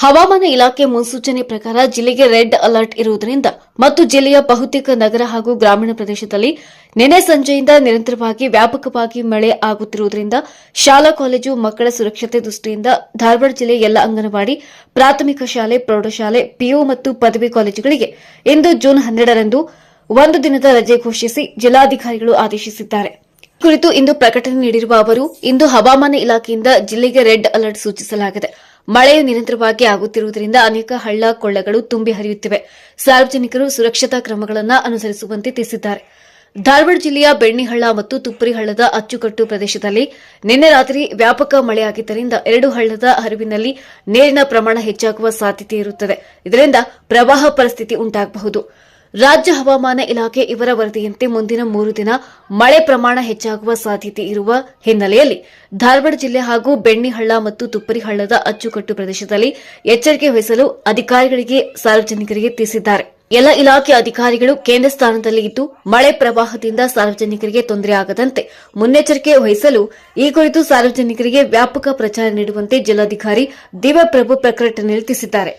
ಹವಾಮಾನ ಇಲಾಖೆ ಮುನ್ಸೂಚನೆ ಪ್ರಕಾರ ಜಿಲ್ಲೆಗೆ ರೆಡ್ ಅಲರ್ಟ್ ಇರುವುದರಿಂದ ಮತ್ತು ಜಿಲ್ಲೆಯ ಬಹುತೇಕ ನಗರ ಹಾಗೂ ಗ್ರಾಮೀಣ ಪ್ರದೇಶದಲ್ಲಿ ನಿನ್ನೆ ಸಂಜೆಯಿಂದ ನಿರಂತರವಾಗಿ ವ್ಯಾಪಕವಾಗಿ ಮಳೆ ಆಗುತ್ತಿರುವುದರಿಂದ ಶಾಲಾ ಕಾಲೇಜು ಮಕ್ಕಳ ಸುರಕ್ಷತೆ ದೃಷ್ಟಿಯಿಂದ ಧಾರವಾಡ ಜಿಲ್ಲೆಯ ಎಲ್ಲ ಅಂಗನವಾಡಿ, ಪ್ರಾಥಮಿಕ ಶಾಲೆ, ಪ್ರೌಢಶಾಲೆ, ಪಿಯು ಮತ್ತು ಪದವಿ ಕಾಲೇಜುಗಳಿಗೆ ಇಂದು ಜೂನ್ ಹನ್ನೆರಡರಂದು ಒಂದು ದಿನದ ರಜೆ ಘೋಷಿಸಿ ಜಿಲ್ಲಾಧಿಕಾರಿಗಳು ಆದೇಶಿಸಿದ್ದಾರೆ. ಕುರಿತು ಇಂದು ಪ್ರಕಟಣೆ ನೀಡಿರುವ ಅವರು, ಇಂದು ಹವಾಮಾನ ಇಲಾಖೆಯಿಂದ ಜಿಲ್ಲೆಗೆ ರೆಡ್ ಅಲರ್ಟ್ ಸೂಚಿಸಲಾಗಿದೆ. ಮಳೆಯು ನಿರಂತರವಾಗಿ ಆಗುತ್ತಿರುವುದರಿಂದ ಅನೇಕ ಹಳ್ಳ ಕೊಳ್ಳಗಳು ತುಂಬಿ ಹರಿಯುತ್ತಿವೆ. ಸಾರ್ವಜನಿಕರು ಸುರಕ್ಷತಾ ಕ್ರಮಗಳನ್ನು ಅನುಸರಿಸುವಂತೆ ತಿಳಿಸಿದ್ದಾರೆ. ಧಾರವಾಡ ಜಿಲ್ಲೆಯ ಬೆಣ್ಣಿಹಳ್ಳ ಮತ್ತು ತುಪ್ಪರಿ ಹಳ್ಳದ ಅಚ್ಚುಕಟ್ಟು ಪ್ರದೇಶದಲ್ಲಿ ನಿನ್ನೆ ರಾತ್ರಿ ವ್ಯಾಪಕ ಮಳೆಯಾಗಿದ್ದರಿಂದ ಎರಡು ಹಳ್ಳದ ಹರಿವಿನಲ್ಲಿ ನೀರಿನ ಪ್ರಮಾಣ ಹೆಚ್ಚಾಗುವ ಸಾಧ್ಯತೆ ಇರುತ್ತದೆ. ಇದರಿಂದ ಪ್ರವಾಹ ಪರಿಸ್ಥಿತಿ ಉಂಟಾಗಬಹುದು. ರಾಜ್ಯ ಹವಾಮಾನ ಇಲಾಖೆ ಇವರ ವರದಿಯಂತೆ ಮುಂದಿನ ಮೂರು ದಿನ ಮಳೆ ಪ್ರಮಾಣ ಹೆಚ್ಚಾಗುವ ಸಾಧ್ಯತೆ ಇರುವ ಹಿನ್ನೆಲೆಯಲ್ಲಿ ಧಾರವಾಡ ಜಿಲ್ಲೆ ಹಾಗೂ ಬೆಣ್ಣಿಹಳ್ಳ ಮತ್ತು ತುಪ್ಪರಿಹಳ್ಳದ ಅಚ್ಚುಕಟ್ಟು ಪ್ರದೇಶದಲ್ಲಿ ಎಚ್ಚರಿಕೆ ವಹಿಸಲು ಅಧಿಕಾರಿಗಳಿಗೆ ಸಾರ್ವಜನಿಕರಿಗೆ ತಿಳಿಸಿದ್ದಾರೆ. ಎಲ್ಲ ಇಲಾಖೆ ಅಧಿಕಾರಿಗಳು ಕೇಂದ್ರ ಸ್ಥಾನದಲ್ಲಿ ಇದ್ದು ಮಳೆ ಪ್ರವಾಹದಿಂದ ಸಾರ್ವಜನಿಕರಿಗೆ ತೊಂದರೆಯಾಗದಂತೆ ಮುನ್ನೆಚ್ಚರಿಕೆ ವಹಿಸಲು ಈ ಕುರಿತು ಸಾರ್ವಜನಿಕರಿಗೆ ವ್ಯಾಪಕ ಪ್ರಚಾರ ನೀಡುವಂತೆ ಜಿಲ್ಲಾಧಿಕಾರಿ ದಿವ್ಯಪ್ರಭು ಪ್ರಕಟಣೆಯಲ್ಲಿ ತಿಳಿಸಿದ್ದಾರೆ.